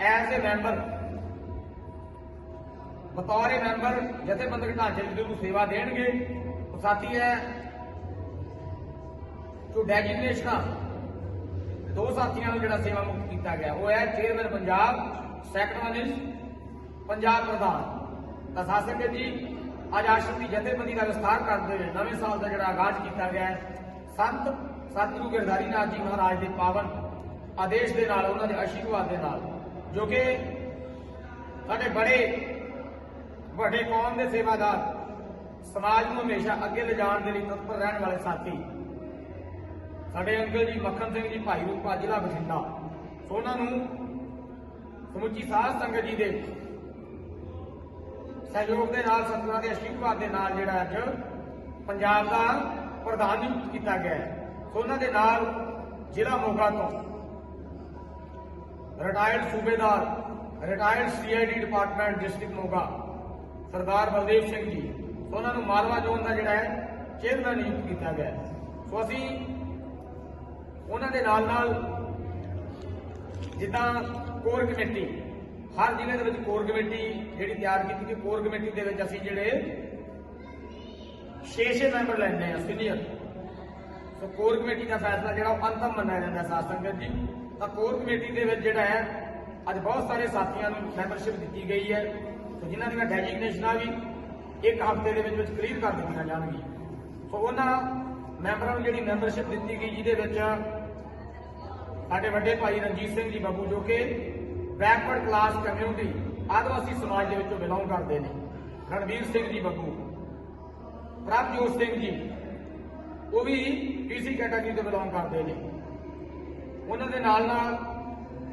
As a member ਬਤੌਰ ਇਹ member ਜਥੇਬੰਦਕ ਢਾਂਚੇ ਵਿੱਚ ਨੂੰ ਸੇਵਾ ਦੇਣਗੇ ਉਹ ਸਾਥੀ ਹੈ ਜੋ ਡੈਜਿਗਨੇਸ਼ਨਾਂ ਦੋ ਸਾਥੀਆਂ ਨੂੰ ਜਿਹੜਾ ਸੇਵਾ ਮੁਕਤ ਕੀਤਾ ਗਿਆ। ਉਹ ਹੈ ਚੇਅਰਮੈਨ ਪੰਜਾਬ ਸੈਕਟਰੀ ਪੰਜਾਬ ਪ੍ਰਧਾਨ। ਤਾਂ ਸਾਸਕ ਜੀ। ਅੱਜ ਆਸ਼ਰਮ ਦੀ ਜਥੇਬੰਦੀ ਦਾ ਵਿਸਤਾਰ ਕਰਦੇ ਹੋਏ ਨਵੇਂ ਸਾਲ ਦਾ ਜਿਹੜਾ ਆਗਾਜ਼ ਕੀਤਾ ਗਿਆ ਹੈ, ਸੰਤ ਸਤਿਗੁਰੂ ਗਿਰਧਾਰੀ ਨਾਥ ਜੀ ਮਹਾਰਾਜ ਦੇ ਪਾਵਨ ਆਦੇਸ਼ ਦੇ ਨਾਲ, ਉਹਨਾਂ ਦੇ ਆਸ਼ੀਰਵਾਦ ਦੇ ਨਾਲ। ਜੋ ਕਿ ਸਾਡੇ ਬੜੇ ਵੱਡੇ ਕੌਮ ਦੇ ਸੇਵਾਦਾਰ, ਸਮਾਜ ਨੂੰ ਹਮੇਸ਼ਾ ਅੱਗੇ ਲਿਜਾਣ ਦੇ ਲਈ ਤਤਪਰ ਰਹਿਣ ਵਾਲੇ ਸਾਥੀ। ਸਾਡੇ ਅੰਕਲ ਜੀ ਮੱਖਣ ਸਿੰਘ ਜੀ, ਭਾਈ ਰੂਪਾ, ਜ਼ਿਲ੍ਹਾ ਬਠਿੰਡਾ। ਸੋ ਉਹਨਾਂ ਨੂੰ ਸਮੁੱਚੀ ਸਾਧ ਸੰਗਤ ਜੀ ਦੇ ਸਹਿਯੋਗ ਦੇ ਨਾਲ ਸਤਿਗੁਰਾਂ ਦੇ ਆਸ਼ੀਰਵਾਦ ਦੇ ਨਾਲ ਜਿਹੜਾ ਅੱਜ ਪੰਜਾਬ ਦਾ ਪ੍ਰਧਾਨ ਨਿਯੁਕਤ ਕੀਤਾ ਗਿਆ ਹੈ। ਸੋ ਉਹਨਾਂ ਦੇ ਨਾਲ ਜ਼ਿਲ੍ਹਾ ਮੋਗਾ ਤੋਂ retired subedar, retired CID department district Moga, Sardar Baldev Singh ji. So ਉਹਨਾਂ ਨੂੰ ਮਾਲਵਾ ਜ਼ੋਨ ਦਾ ਜਿਹੜਾ ਹੈ, ਚੇਅਰਮੈਨ ਨਿਯੁਕਤ ਕੀਤਾ ਗਿਆ ਸੋ ਅਸੀਂ ਉਹਨਾਂ ਦੇ ਨਾਲ ਨਾਲ ਜਿੱਦਾਂ ਕੋਰ ਕਮੇਟੀ, ਹਰ ਜ਼ਿਲ੍ਹੇ ਦੇ ਵਿੱਚ ਕੋਰ ਕਮੇਟੀ ਜਿਹੜੀ ਤਿਆਰ ਕੀਤੀ ਗਈ, ਕੋਰ ਕਮੇਟੀ ਦੇ ਵਿੱਚ ਅਸੀਂ ਜਿਹੜੇ 6-6 ਮੈਂਬਰ ਲੈਂਦੇ ਆ ਸੀਨੀਅਰ। ਸੋ ਕੋਰ ਕਮੇਟੀ ਦਾ ਫੈਸਲਾ ਜਿਹੜਾ ਉਹ ਅੰਤਮ ਮੰਨਿਆ ਜਾਂਦਾ ਹੈ ਸਾਧ ਸੰਗਤ ਜੀ। ਤਾਂ ਕੋਰ ਕਮੇਟੀ ਦੇ ਵਿੱਚ ਜਿਹੜਾ ਹੈ, ਅੱਜ ਬਹੁਤ ਸਾਰੇ ਸਾਥੀਆਂ ਨੂੰ ਮੈਂਬਰਸ਼ਿਪ ਦਿੱਤੀ ਗਈ ਹੈ। ਸੋ ਜਿਨ੍ਹਾਂ ਦੀਆਂ ਡੈਜਿਗਨੇਸ਼ਨਾਂ ਵੀ ਇੱਕ ਹਫ਼ਤੇ ਦੇ ਵਿੱਚ ਵਿੱਚ ਕਲੀਅਰ ਕਰ ਦਿੱਤੀਆਂ ਜਾਣਗੀਆਂ। ਸੋ ਉਹਨਾਂ ਮੈਂਬਰਾਂ ਨੂੰ ਜਿਹੜੀ ਮੈਂਬਰਸ਼ਿਪ ਦਿੱਤੀ ਗਈ, ਜਿਹਦੇ ਵਿੱਚ ਸਾਡੇ ਵੱਡੇ ਭਾਈ ਰਣਜੀਤ ਸਿੰਘ ਜੀ ਬੱਬੂ ਜੋ ਕਿ ਬੈਕਵਰਡ ਕਲਾਸ ਕਮਿਊਨਿਟੀ ਆਦਿਵਾਸੀ ਸਮਾਜ ਦੇ ਵਿੱਚੋਂ ਬਿਲੋਂਗ ਕਰਦੇ ਨੇ। ਰਣਵੀਰ ਸਿੰਘ ਜੀ ਬੱਬੂ, ਪ੍ਰਭਜੋਤ ਸਿੰਘ ਜੀ ਉਹ ਵੀ ਪੀਸੀ ਕੈਟਾਗਰੀ ਤੋਂ ਬਿਲੋਂਗ ਕਰਦੇ ਨੇ। ਉਹਨਾਂ ਦੇ ਨਾਲ ਨਾਲ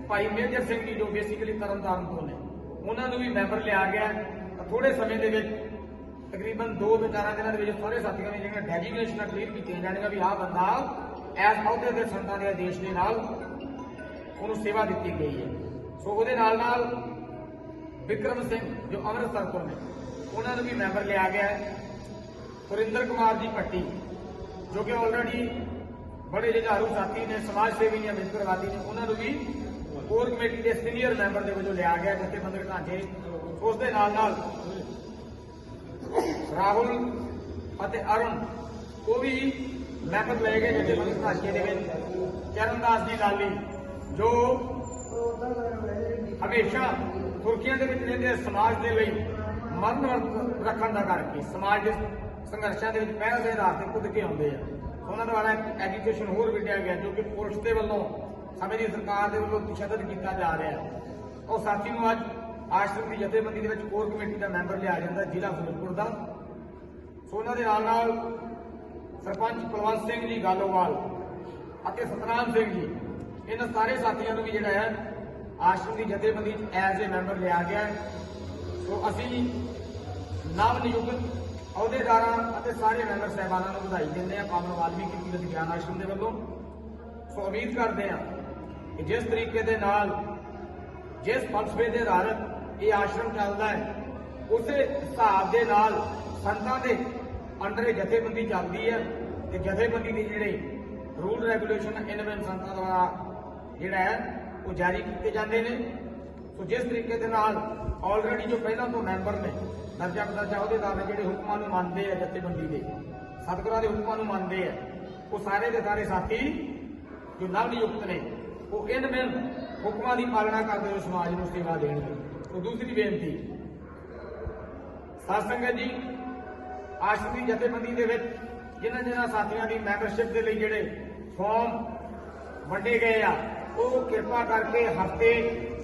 ਭਾਈ ਮੇਜਰ ਸਿੰਘ ਜੀ ਜੋ ਬੇਸਿਕਲੀ ਤਰਨਤਾਰਨ ਤੋਂ ਨੇ, ਉਹਨਾਂ ਨੂੰ ਵੀ ਮੈਂਬਰ ਲਿਆ ਗਿਆ। ਤਾਂ ਥੋੜੇ ਸਮੇਂ ਦੇ ਵਿੱਚ ਤਕਰੀਬਨ 2 ਤੋਂ 4 ਦਿਨਾਂ ਦੇ ਵਿੱਚ ਸਾਰੇ ਸਾਥੀਆਂ ਨੇ ਜਿਹੜੀਆਂ ਡੈਜੀਗਨੇਸ਼ਨਾਂ ਕਲੀਅਰ ਕੀਤੀਆਂ ਜਾਣਗੀਆਂ ਵੀ ਆਹ ਬੰਦਾ ਐਸ ਅਹੁਦੇ ਦੇ ਸੰਤਾਂ ਦੇ ਆਦੇਸ਼ ਦੇ ਨਾਲ ਉਹਨੂੰ ਸੇਵਾ ਦਿੱਤੀ ਗਈ ਹੈ। ਸੋ ਉਹਦੇ ਨਾਲ ਨਾਲ ਵਿਕਰਮ ਸਿੰਘ ਜੋ ਅੰਮ੍ਰਿਤਸਰ ਤੋਂ ਨੇ, ਉਹਨਾਂ ਨੂੰ ਵੀ ਮੈਂਬਰ ਲਿਆ ਗਿਆ। ਹੈ ਸੁਰਿੰਦਰ ਕੁਮਾਰ ਜੀ ਪੱਟੀ ਜੋ ਕਿ ਆਲਰੇਡੀ ਬੜੇ ਜੁਝਾਰੂ ਸਾਥੀ ਨੇ, ਸਮਾਜ ਸੇਵੀ ਨੇ, ਮਿੱਤਰਵਾਦੀ ਨੇ, ਉਹਨਾਂ ਨੂੰ ਵੀ ਕੋਰ ਕਮੇਟੀ ਦੇ ਸੀਨੀਅਰ ਮੈਂਬਰ ਦੇ ਵਜੋਂ ਲਿਆ ਗਿਆ ਜਥੇਬੰਦਕ ਢਾਂਚੇ। ਉਸ ਦੇ ਨਾਲ ਨਾਲ ਰਾਹੁਲ ਅਤੇ ਅਰੁਣ, ਉਹ ਵੀ ਮੈਂਬਰ ਲਏ ਗਏ ਜਥੇਬੰਦਕ ਢਾਂਚੇ ਦੇ ਵਿੱਚ। ਚਰਨਦਾਸ ਜੀ ਲਾਲੀ ਜੋ ਹਮੇਸ਼ਾ ਤੁਰਕੀਆਂ ਦੇ ਵਿੱਚ ਰਹਿੰਦੇ ਸਮਾਜ ਦੇ ਲਈ ਮਰਨ ਰੱਖਣ ਦਾ ਕਰਕੇ ਸਮਾਜ ਦੇ ਸੰਘਰਸ਼ਾਂ ਦੇ ਵਿੱਚ ਪਹਿਲ ਦੇ ਆਧਾਰ ਤੇ ਕੁੱਦ ਕੇ ਆਉਂਦੇ ਆ। ਉਹਨਾਂ ਦੁਆਰਾ ਐਜੂਕੇਸ਼ਨ ਹੋਰ ਵਿੱਢਿਆ ਗਿਆ, ਜੋ ਕਿ ਪੁਲਿਸ ਦੇ ਵੱਲੋਂ, ਸਮੇਂ ਦੀ ਸਰਕਾਰ ਦੇ ਵੱਲੋਂ ਤਸ਼ੱਦਦ ਕੀਤਾ ਜਾ ਰਿਹਾ ਉਹ ਸਾਥੀ ਨੂੰ ਅੱਜ ਆਸ਼ਰਮ ਦੀ ਜਥੇਬੰਦੀ ਦੇ ਵਿੱਚ ਕੋਰ ਕਮੇਟੀ ਦਾ ਮੈਂਬਰ ਲਿਆ ਜਾਂਦਾ ਜ਼ਿਲ੍ਹਾ ਫਿਰੋਜ਼ਪੁਰ ਦਾ। ਸੋ ਉਹਨਾਂ ਦੇ ਨਾਲ ਨਾਲ ਸਰਪੰਚ ਕੁਲਵੰਤ ਸਿੰਘ ਜੀ, ਗਾਲੋਵਾਲ ਅਤੇ ਸਤਨਾਮ ਸਿੰਘ ਜੀ, ਇਹਨਾਂ ਸਾਰੇ ਸਾਥੀਆਂ ਨੂੰ ਵੀ ਜਿਹੜਾ ਹੈ, ਆਸ਼ਰਮ ਦੀ ਜਥੇਬੰਦੀ ਚ ਐਜ਼ ਏ ਮੈਂਬਰ ਲਿਆ ਗਿਆ ਸੋ ਅਸੀਂ ਨਵ ਨਿਯੁਕਤ ਅਹੁਦੇਦਾਰਾਂ ਅਤੇ ਸਾਰੇ ਮੈਂਬਰ ਸਹਿਬਾਨਾਂ ਨੂੰ ਵਧਾਈ ਦਿੰਦੇ ਆ ਪਾਵਨ ਵਾਲਮੀਕੀ ਤੀਰਥ ਗਿਆਨ ਆਸ਼ਰਮ ਦੇ ਵੱਲੋਂ। ਸੋ ਉਮੀਦ ਕਰਦੇ ਹਾਂ ਕਿ ਜਿਸ ਤਰੀਕੇ ਦੇ ਨਾਲ, ਜਿਸ ਫਲਸਫੇ ਦੇ ਆਧਾਰਿਤ ਇਹ ਆਸ਼ਰਮ ਚੱਲਦਾ ਹੈ, ਉਸੇ ਹਿਸਾਬ ਦੇ ਨਾਲ ਸੰਤਾਂ ਦੇ ਅੰਡਰ ਇਹ ਜਥੇਬੰਦੀ ਚੱਲਦੀ ਹੈ ਤੇ ਜਥੇਬੰਦੀ ਦੇ ਜਿਹੜੇ ਰੂਲ ਰੈਗੂਲੇਸ਼ਨ ਇਨਵੈਨ ਸੰਤਾਂ ਦੁਆਰਾ ਜਿਹੜਾ ਹੈ, ਉਹ ਜਾਰੀ ਕੀਤੇ ਜਾਂਦੇ ਨੇ। ਸੋ ਜਿਸ ਤਰੀਕੇ ਦੇ ਨਾਲ ਆਲਰੇਡੀ ਜੋ ਪਹਿਲਾਂ ਤੋਂ ਮੈਂਬਰ ਨੇ ਦਰਜਾ ਬਦਰਜਾ ਉਹਦੇ ਦਰ ਜਿਹੜੇ ਹੁਕਮਾਂ ਨੂੰ ਮੰਨਦੇ ਆ, ਜਥੇਬੰਦੀ ਦੇ। ਸਤਿਗੁਰਾਂ ਦੇ ਹੁਕਮਾਂ ਨੂੰ ਮੰਨਦੇ ਆ। ਉਹ ਸਾਰੇ ਦੇ ਸਾਰੇ ਸਾਥੀ ਜੋ ਨਵ ਨਿਯੁਕਤ ਨੇ, ਉਹ ਇਨ ਮਿਲ ਹੁਕਮਾਂ ਦੀ ਪਾਲਣਾ ਕਰਦੇ ਹੋਏ ਸਮਾਜ ਨੂੰ ਸੇਵਾ ਦੇਣਗੇ ਉਹ ਦੂਸਰੀ ਬੇਨਤੀ ਸਾਧ ਜੀ, ਆਸ਼ਰਮ ਦੀ ਜਥੇਬੰਦੀ ਦੇ ਵਿੱਚ ਜਿਨ੍ਹਾਂ ਜਿਨ੍ਹਾਂ ਸਾਥੀਆਂ ਦੀ ਮੈਂਬਰਸ਼ਿਪ ਦੇ ਲਈ ਜਿਹੜੇ ਫਾਰਮ ਵੰਡੇ ਗਏ ਆ, ਉਹ ਕਿਰਪਾ ਕਰਕੇ ਹਫ਼ਤੇ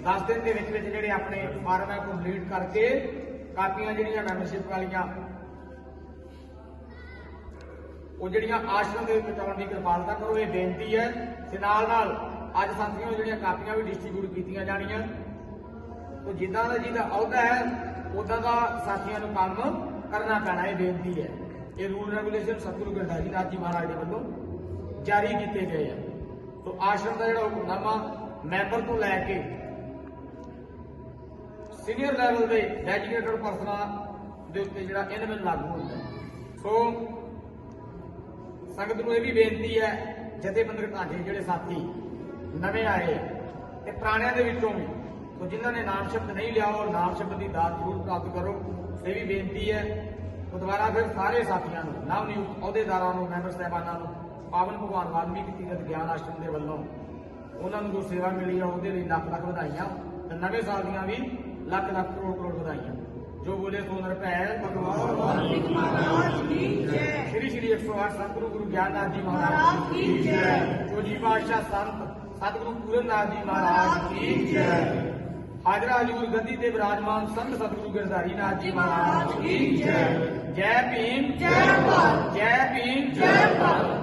10 ਦਿਨ ਦੇ ਵਿੱਚ ਵਿੱਚ ਜਿਹੜੇ ਆਪਣੇ ਫਾਰਮ ਹੈ ਕੰਪਲੀਟ ਕਰਕੇ ਕਾਪੀਆਂ ਜਿਹੜੀਆਂ ਮੈਂਬਰਸ਼ਿਪ ਵਾਲੀਆਂ, ਉਹ ਜਿਹੜੀਆਂ ਆਸ਼ਰਮ ਦੇ ਪਹੁੰਚਾਉਣ ਦੀ ਕਿਰਪਾਲਤਾ ਕਰੋ, ਇਹ ਬੇਨਤੀ ਹੈ। ਤੇ ਨਾਲ ਨਾਲ ਅੱਜ ਸਾਥੀਆਂ ਨੂੰ ਜਿਹੜੀਆਂ ਕਾਪੀਆਂ ਵੀ ਡਿਸਟ੍ਰੀਬਿਊਟ ਕੀਤੀਆਂ ਜਾਣੀਆਂ। ਉਹ ਜਿੱਦਾਂ ਦਾ ਜਿਹਦਾ ਅਹੁਦਾ ਹੈ ਉਦਾਂ ਦਾ ਸਾਥੀਆਂ ਨੂੰ ਕੰਮ ਕਰਨਾ ਪੈਣਾ, ਇਹ ਬੇਨਤੀ ਹੈ। ਇਹ ਰੂਲ ਰੈਗੂਲੇਸ਼ਨ ਸਤਿਗੁਰੂ ਗ੍ਰੰਥੀ ਨਾਥ ਜੀ ਮਹਾਰਾਜ ਦੇ ਵੱਲੋਂ ਜਾਰੀ ਕੀਤੇ ਗਏ ਆ। ਸੋ ਆਸ਼ਰਮ ਦਾ ਜਿਹੜਾ ਹੁਕਮਨਾਮਾ ਮੈਂਬਰ ਤੋਂ ਲੈ ਕੇ ਸੀਨੀਅਰ ਲੈਵਲ ਦੇ ਡੈਜੀਨੇਟਡ ਪਰਸਨਾਂ ਦੇ ਉੱਤੇ ਜਿਹੜਾ ਇਹਨਾਂ ਵਿੱਚ ਲਾਗੂ ਹੁੰਦਾ ਸੋ ਸੰਗਤ ਨੂੰ ਇਹ ਵੀ ਬੇਨਤੀ ਹੈ ਜਥੇਬੰਦਕ ਢਾਂਚੇ ਜਿਹੜੇ ਸਾਥੀ ਨਵੇਂ ਆਏ ਆ, ਤੇ ਪੁਰਾਣਿਆਂ ਦੇ ਵਿੱਚੋਂ ਵੀ ਤੋ ਜਿਨ੍ਹਾਂ ਨੇ ਨਾਮ ਸ਼ਬਦ ਨਹੀਂ ਲਿਆ ਉਹ ਨਾਮ ਸ਼ਬਦ ਦੀ ਦਾਤ ਜ਼ਰੂਰ ਪ੍ਰਾਪਤ ਕਰੋ। ਇਹ ਵੀ ਬੇਨਤੀ ਹੈ ਦੁਬਾਰਾ ਫਿਰ ਸਾਰੇ ਸਾਥੀਆਂ ਨੂੰ ਨਵ ਨਿਯੁਕਤ ਅਹੁਦੇਦਾਰਾਂ ਨੂੰ ਮੈਂਬਰ ਸਾਹਿਬਾਨਾਂ ਨੂੰ ਪਾਵਨ ਭਗਵਾਨ ਵਾਲਮੀਕੀ ਤੀਰਥ ਗਿਆਨ ਆਸ਼ਰਮ ਦੇ ਵੱਲੋਂ ਉਹਨਾਂ ਨੂੰ ਜੋ ਸੇਵਾ ਮਿਲੀ ਆ ਉਹਦੇ ਲਈ ਲੱਖ ਲੱਖ ਵਧਾਈਆਂ। ਤੇ ਨਵੇਂ ਸਾਲ ਦੀਆਂ ਵੀ ਲੱਖ ਲੱਖ ਕਰੋੜ ਕਰੋੜ ਵਧਾਈਆਂ। ਜੋ ਬੋਲੇ ਸੋ ਨਰਪੈ ਭਗਵਾਨ। ਵਾਲਮੀਕ ਮਹਾਰਾਜ ਕੀ ਜੈ। ਸ਼੍ਰੀ ਸ਼੍ਰੀ 108 ਸਤਿਗੁਰੂ ਗੁਰੂ ਗਿਆਨਨਾਥ ਜੀ ਮਹਾਰਾਜ। ਮਹਾਰਾਜ ਕੀ ਜੈ। ਜੋ ਜੀ ਪਾਤਸ਼ਾਹ ਸੰਤ ਸਤਿਗੁਰੂ ਪੂਰਨਨਾਥ ਜੀ ਮਹਾਰਾਜ। ਕੀ ਜੈ। ਹਾਜ਼ਰਾ ਹਜੂਰ ਗੱਦੀ ਤੇ ਵਿਰਾਜਮਾਨ ਸੰਤ ਸਤਿਗੁਰੂ ਗਿਰਧਾਰੀ ਨਾਥ ਜੀ ਮਹਾਰਾਜ। ਕੀ ਜੈ। ਜੈ ਭੀਮ। ਜੈ ਭਾਰਤ।